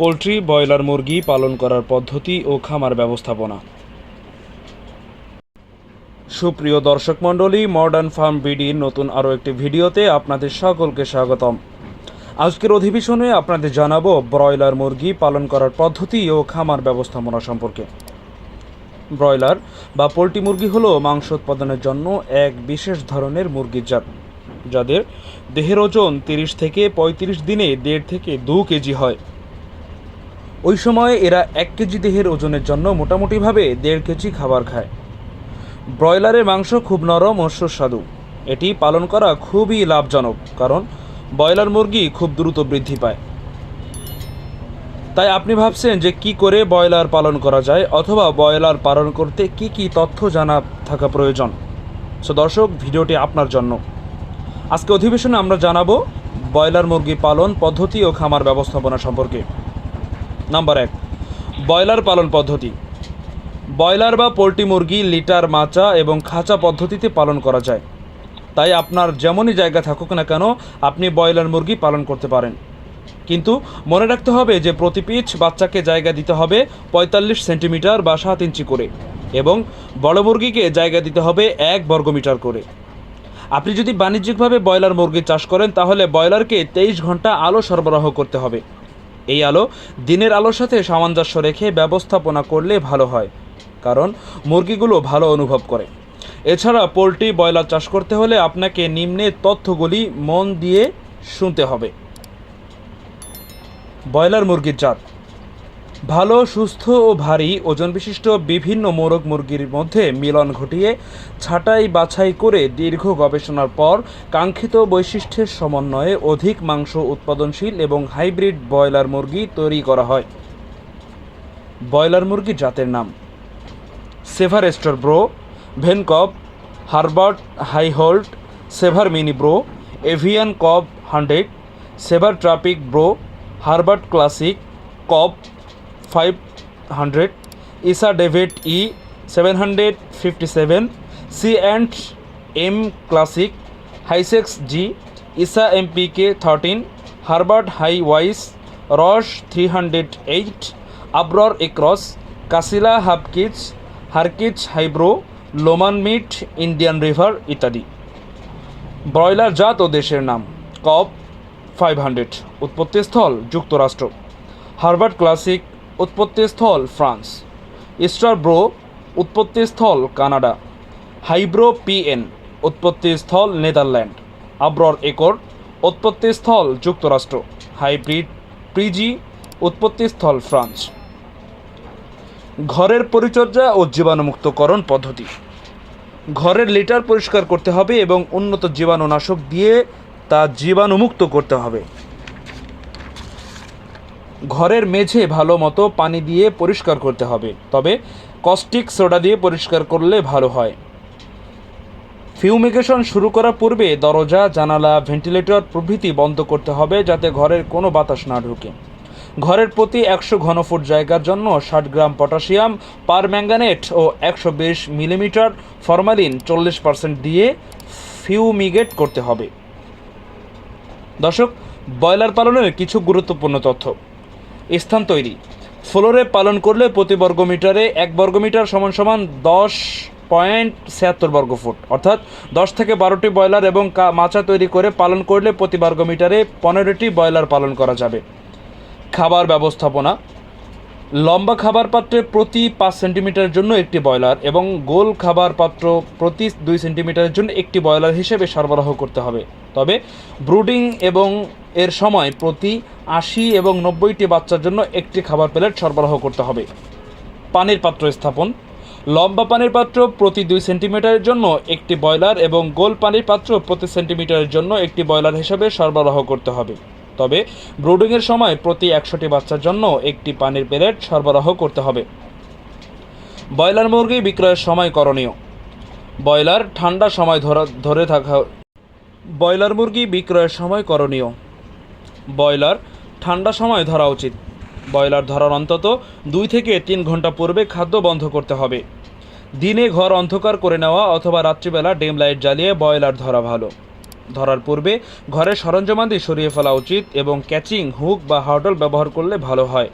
Poultry, broiler মুরগি পালন করার পদ্ধতি ও খামার ব্যবস্থাপনা। সুপ্রিয় দর্শক মণ্ডলী মডার্ন ফার্ম বিডির নতুন আরও একটি ভিডিওতে আপনাদের সকলকে স্বাগতম। আজকের অধিবেশনে আপনাদের জানাব ব্রয়লার মুরগি পালন করার পদ্ধতি ও খামার ব্যবস্থাপনা সম্পর্কে। ব্রয়লার বা পোলট্রি মুরগি হলো মাংস উৎপাদনের জন্য এক বিশেষ ধরনের মুরগির জাত, যাদের দেহের ওজন তিরিশ থেকে পঁয়ত্রিশ দিনে দেড় থেকে দু কেজি হয়। ওই সময় এরা এক কেজি দেহের ওজনের জন্য মোটামুটিভাবে দেড় কেজি খাবার খায়। ব্রয়লারের মাংস খুব নরম ও সুস্বাদু। এটি পালন করা খুবই লাভজনক, কারণ ব্রয়লার মুরগি খুব দ্রুত বৃদ্ধি পায়। তাই আপনি ভাবছেন যে কি করে ব্রয়লার পালন করা যায় অথবা ব্রয়লার পালন করতে কি কি তথ্য জানা থাকা প্রয়োজন? সো দর্শক, ভিডিওটি আপনার জন্য। আজকে অধিবেশনে আমরা জানাব ব্রয়লার মুরগি পালন পদ্ধতি ও খামার ব্যবস্থাপনা সম্পর্কে। নাম্বার এক, ব্রয়লার পালন পদ্ধতি। ব্রয়লার বা পোলট্রি মুরগি, লিটার, মাচা এবং খাঁচা পদ্ধতিতে পালন করা যায়। তাই আপনার যেমনই জায়গা থাকুক না কেন, আপনি ব্রয়লার মুরগি পালন করতে পারেন। কিন্তু মনে রাখতে হবে যে প্রতি পিচ বাচ্চাকে জায়গা দিতে হবে পঁয়তাল্লিশ সেন্টিমিটার বা সাত ইঞ্চি করে এবং বড় মুরগিকে জায়গা দিতে হবে এক বর্গমিটার করে। আপনি যদি বাণিজ্যিকভাবে ব্রয়লার মুরগি চাষ করেন, তাহলে ব্রয়লারকে তেইশ ঘণ্টা আলো সরবরাহ করতে হবে। এই আলো দিনের আলোর সাথে সামঞ্জস্য রেখে ব্যবস্থাপনা করলে ভালো হয়, কারণ মুরগিগুলো ভালো অনুভব করে। এছাড়া পোলট্রি ব্রয়লার চাষ করতে হলে আপনাকে নিম্নে তথ্যগুলি মন দিয়ে শুনতে হবে। ব্রয়লার মুরগির জাত ভালো, সুস্থ ও ভারী ওজন বিশিষ্ট বিভিন্ন মোরগ মুরগির মধ্যে মিলন ঘটিয়ে ছাঁটাই বাছাই করে দীর্ঘ গবেষণার পর কাঙ্ক্ষিত বৈশিষ্ট্যের সমন্বয়ে অধিক মাংস উৎপাদনশীল এবং হাইব্রিড ব্রয়লার মুরগি তৈরি করা হয়। ব্রয়লার মুরগি জাতের নাম Shaver Star Bro Vencobb Herbert হাইহোল্ট, Shaver Mini Bro, Avian Cobb hundred, Shaver Tropic Bro, Herbert classic, Cobb five hundred Isa David E seven hundred fifty seven C and M classic Hisex G Isa M P K thirteen Herbert Hi wise Ross three hundred eight Arbor Acres কাসিলা হাবকিচ হারকিচ Hybro Lohmann meat Indian River ইত্যাদি। Broiler জাত ও দেশের নাম, Cobb five hundred উৎপত্তিস্থল, যুক্তরাষ্ট্র। Harvard classic উৎপত্তিস্থল France. Bro, উৎপত্তিস্থল কানাডা। হাইব্রো পিএন, উৎপত্তিস্থল নেদারল্যান্ড। আব্রর একর, উৎপত্তিস্থল যুক্তরাষ্ট্র। হাইব্রিড প্রিজি, উৎপত্তিস্থল ফ্রান্স। ঘরের পরিচর্যা ও জীবাণুমুক্তকরণ পদ্ধতি। ঘরের লিটার পরিষ্কার করতে হবে এবং উন্নত জীবাণুনাশক দিয়ে তা জীবাণুমুক্ত করতে হবে। ঘরের মেঝে ভালো মতো পানি দিয়ে পরিষ্কার করতে হবে। তবে কস্টিক সোডা দিয়ে পরিষ্কার করলে ভালো হয়। ফিউমিগেশন শুরু করার পূর্বে দরজা, জানালা, ভেন্টিলেটর প্রভৃতি বন্ধ করতে হবে যাতে ঘরের কোনো বাতাস না ঢুকে। ঘরের প্রতি একশো ঘনফুট জায়গার জন্য ষাট গ্রাম পটাশিয়াম, পার ম্যাঙ্গানেট ও একশো বিশ মিলিমিটার ফরমালিন চল্লিশ পার্সেন্ট দিয়ে ফিউমিগেট করতে হবে। দর্শক, ব্রয়লার পালনের কিছু গুরুত্বপূর্ণ তথ্য। স্থান তৈরি। ফ্লোরে পালন করলে প্রতি বর্গ মিটারে এক বর্গমিটার সমান সমান দশ পয়েন্ট ছিয়াত্তর বর্গ ফুট অর্থাৎ দশ থেকে বারোটি ব্রয়লার এবং মাচা তৈরি করে পালন করলে প্রতি বর্গ মিটারে পনেরোটি ব্রয়লার পালন করা যাবে। খাবার ব্যবস্থাপনা লম্বা খাবার পাত্রে প্রতি পাঁচ সেন্টিমিটারের জন্য একটি ব্রয়লার এবং গোল খাবার পাত্র প্রতি দুই সেন্টিমিটারের জন্য একটি ব্রয়লার হিসেবে সরবরাহ করতে হবে। তবে ব্রুডিং এবং এর সময় প্রতি আশি এবং নব্বইটি বাচ্চার জন্য একটি খাবার প্লেট সরবরাহ করতে হবে। পানির পাত্র স্থাপন। লম্বা পানির পাত্র প্রতি দুই সেন্টিমিটারের জন্য একটি ব্রয়লার এবং গোল পানির পাত্র প্রতি সেন্টিমিটারের জন্য একটি ব্রয়লার হিসেবে সরবরাহ করতে হবে। তবে ব্রুডিংয়ের সময় প্রতি একশোটি বাচ্চার জন্য একটি পানির প্লেট সরবরাহ করতে হবে। ব্রয়লার মুরগি বিক্রয়ের সময় করণীয়। ব্রয়লার ঠান্ডা সময় ধরা থাকা ব্রয়লার মুরগি বিক্রয়ের সময় করণীয়। ব্রয়লার ঠান্ডা সময় ধরা উচিত। ব্রয়লার ধরার অন্তত দুই থেকে তিন ঘণ্টা পূর্বে খাদ্য বন্ধ করতে হবে। দিনে ঘর অন্ধকার করে নেওয়া অথবা রাত্রিবেলা ডিম লাইট জ্বালিয়ে ব্রয়লার ধরা ভালো। ধরার পূর্বে ঘরের সরঞ্জামাদি সরিয়ে ফেলা উচিত এবং ক্যাচিং, হুক বা হার্ডল ব্যবহার করলে ভালো হয়।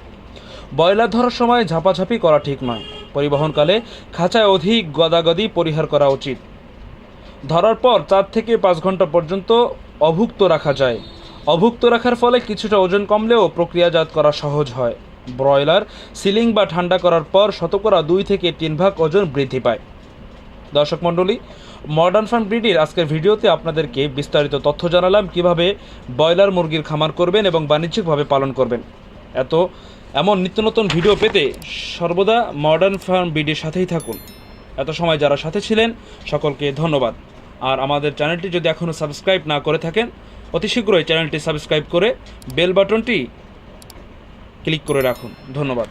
ব্রয়লার ধরার সময় ঝাপাঝাপি করা ঠিক নয়। পরিবহনকালে খাঁচায় অধিক গদাগদি পরিহার করা উচিত। ধরার পর চার থেকে পাঁচ ঘণ্টা পর্যন্ত অভুক্ত রাখা যায়। অভুক্ত রাখার ফলে কিছুটা ওজন কমলেও প্রক্রিয়াজাত করা সহজ হয়। ব্রয়লার সিলিং বা ঠান্ডা করার পর শতকরা দুই থেকে তিন ভাগ ওজন বৃদ্ধি পায়। দর্শক মণ্ডলী মডার্ন ফার্ম ব্রিডির আজকের ভিডিওতে আপনাদেরকে বিস্তারিত তথ্য জানালাম, কীভাবে ব্রয়লার মুরগির খামার করবেন এবং বাণিজ্যিকভাবে পালন করবেন। এত, এমন নিত্য নতুন ভিডিও পেতে সর্বদা মডার্ন ফার্ম ব্রিডির সাথেই থাকুন। এত সময় যারা সাথে ছিলেন, সকলকে ধন্যবাদ। আর আমাদের চ্যানেলটি যদি এখনও সাবস্ক্রাইব না করে থাকেন, অতি শীঘ্রই চ্যানেলটি সাবস্ক্রাইব করে বেল বাটনটি ক্লিক করে রাখুন। ধন্যবাদ।